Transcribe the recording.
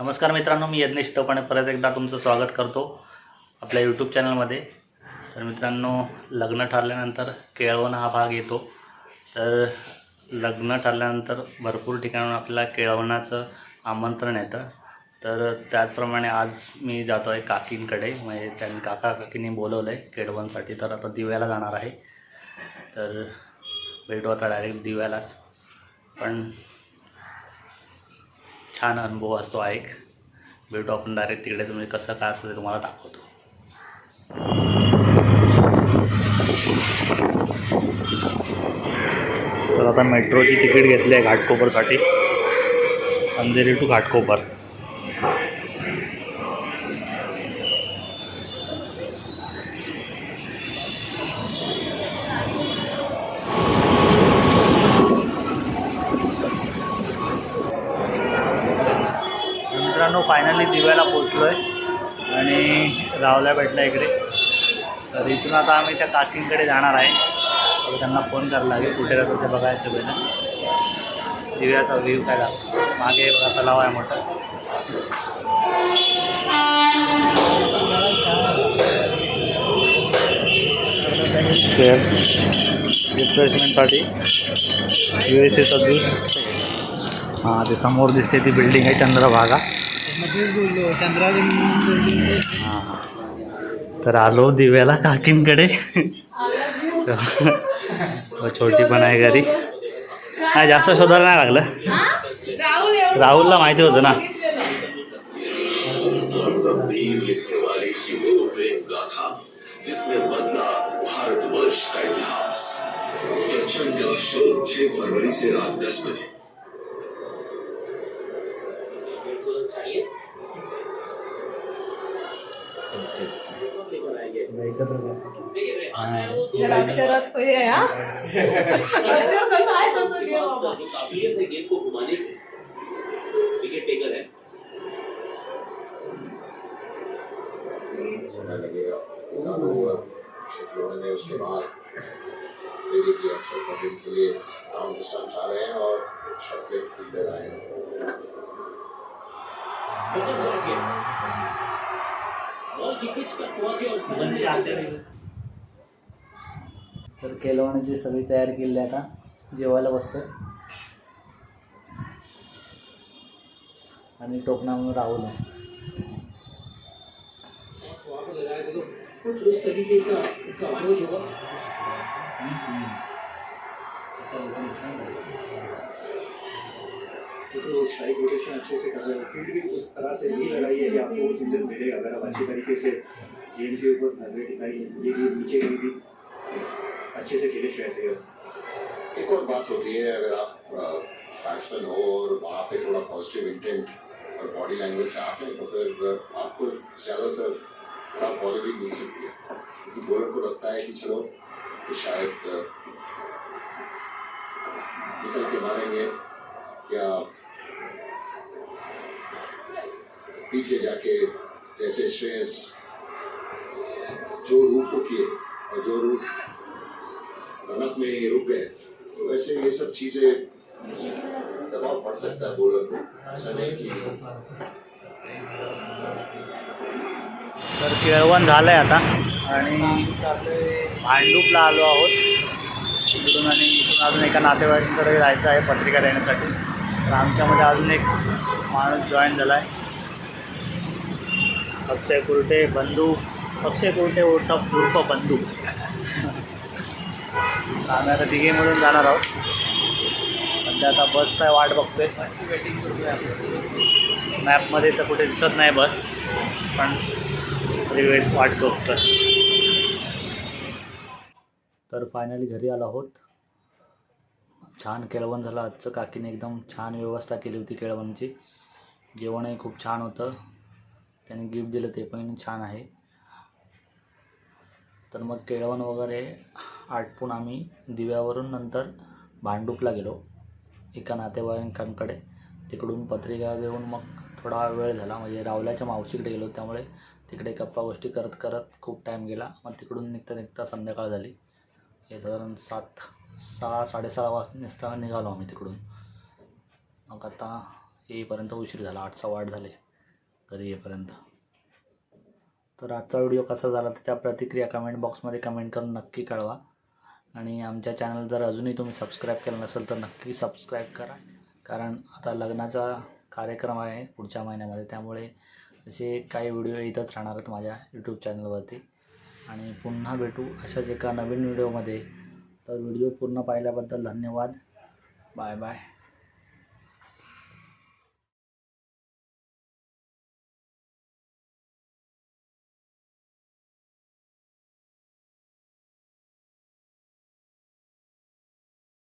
नमस्कार मित्रांनो मी यज्ञेश तोपाणे परत एकदा तुमचं स्वागत करतो आपल्या यूट्यूब चॅनलमध्ये तर मित्रांनो लग्न ठरल्यानंतर केळवण हा भाग येतो. तर लग्न ठरल्यानंतर भरपूर ठिकाणून आपल्याला केळवणाचं आमंत्रण येतं. तर त्याचप्रमाणे आज मी जातो आहे काकींकडे. म्हणजे त्यांनी काका काकींनी बोलवलं आहे केळवणसाठी. तर आता दिव्याला जाणार आहे. तर भेटू आता डायरेक्ट दिव्यालाच. पण छान अनुभव असतो ऐक एक. भेटू आपण डायरेक्ट तिकडेच म्हणजे कसं काय असतं ते तुम्हाला दाखवतो. तर आता मेट्रोची तिकीट घेतली आहे घाटकोपरसाठी. अंधेरी टू घाटकोपर. फायनली दिव्याला पोचलो आहे आणि रावल्या भेटला इकडे. तर इथून आता आम्ही त्या काकींकडे जाणार आहे. त्यांना फोन करायला लागेल. कुठे राहतो ते बघायचं पहिलं दिव्याचा व्ह्यू काय लागतो मागे बघा तलाव आहे मोठा. रिफ्रेशमेंटसाठी यू एस एचा ज्यूस हां ते समोर दिसते ती बिल्डिंग आहे चंद्रभागा. तर आलो दिव्याला काकींकडे. छोटी पण आहे घरी. नाही जास्त शोधायला नाही लागलं. राहुलला माहिती होतं ना. तब्दील लिखने वाली की वो प्रेम गाथा जिसने बदला भारतवर्ष का इतिहास? प्रचंड अशोक छह फरवरी से रात दस बजे. अक्षरात अक्षर कसं आहे तसं घे बाबा गेम को घुमाने विकेट टेकर है लगेगा उसके बाद तेरी की अक्सर कपिल के लिए राउंड स्टम्प्स आ रहे हैं और शॉट प्ले फील्डर आए हैं तर केलवण्याची सगळी तयारी केली आहे आता. जेवायला बसतो आणि टोकणा म्हणून राहुल आहे. का तो रोटेशन अच्छे से कर रहे भी उस तरह से नहीं कि आपको मिलेगा। अगर आप तरीके से के ऊपर नीचे भी अच्छे से अय्यर एक और बात होती है, अगर आप बैट्समैन हो और वहाँ पे थोड़ा पॉजिटिव इंटेंट और बॉडी लैंग्वेज आते हैं तो फिर आपको ज़्यादातर खराब बॉलिंग भी मिल सकती है। क्योंकि बॉलर को लगता है कि चलो, कि शायद निकल के मारेंगे, या पीछे जाके जैसे श्रेयस जो रूप किए और जो रूप रनक में ये रुक गए तो वैसे ये सब चीजें दबाव पड़ सकता है बोलर को। ऐसा नहीं कि तर केळवण झालं आहे आता. आणि भांडूपला आलो आहोत. इकडून आणि इथून अजून एका नातेवाईकांकडे जायचं आहे पत्रिका देण्यासाठी. तर आमच्यामध्ये अजून एक माणूस जॉईन झाला आहे अक्षय कुर्टे बंधू. अक्षय कुर्टे उर्फ उर्फ बंधू. आम्ही आता तिघे मिळून जाणार आहोत. म्हणजे आता बसचा वाट बघतोय. मॅपमध्ये तर कुठे दिसत नाही बस पण तरी वेट वाट बघतोय. तर फायनली घरी आलो आहोत. छान केळवण झालं. आजचं काकीने एकदम छान व्यवस्था केली होती केळवणची. जेवणही खूप छान होतं. त्यांनी गिफ्ट दिलं ते पण छान आहे. तर मग केळवण वगैरे आटपून आम्ही दिव्यावरून नंतर भांडूपला गेलो एका नातेवाईकांकडे. तिकडून पत्रिका देऊन मग थोडा वेळ झाला. म्हणजे रावल्याच्या मावशीकडे गेलो त्यामुळे तिकडे गप्पा गोष्टी करत करत खूप टाईम गेला. मग तिकडून निघता निघता संध्याकाळ झाली. हे साधारण सात सहा साडेसहा वाजता निघालो आम्ही तिकडून. मग आता येईपर्यंत उशीर झाला. आठ सव्वा आठ झाले. घरी येईपर्यंत. तर आजचा व्हिडिओ कसा झाला तर त्या प्रतिक्रिया कमेंट बॉक्समध्ये कमेंट करून नक्की कळवा. आणि आमच्या चॅनल जर अजूनही तुम्ही सबस्क्राईब केलं नसेल तर नक्की सबस्क्राईब करा. कारण आता लग्नाचा कार्यक्रम आहे पुढच्या महिन्यामध्ये. त्यामुळे असे काही व्हिडिओ येतच राहणार आहेत माझ्या यूट्यूब चॅनलवरती आणि पुन्हा भेटू अशाच एका नवीन व्हिडिओमध्ये. तर व्हिडिओ पूर्ण पाहिल्याबद्दल धन्यवाद. Bye bye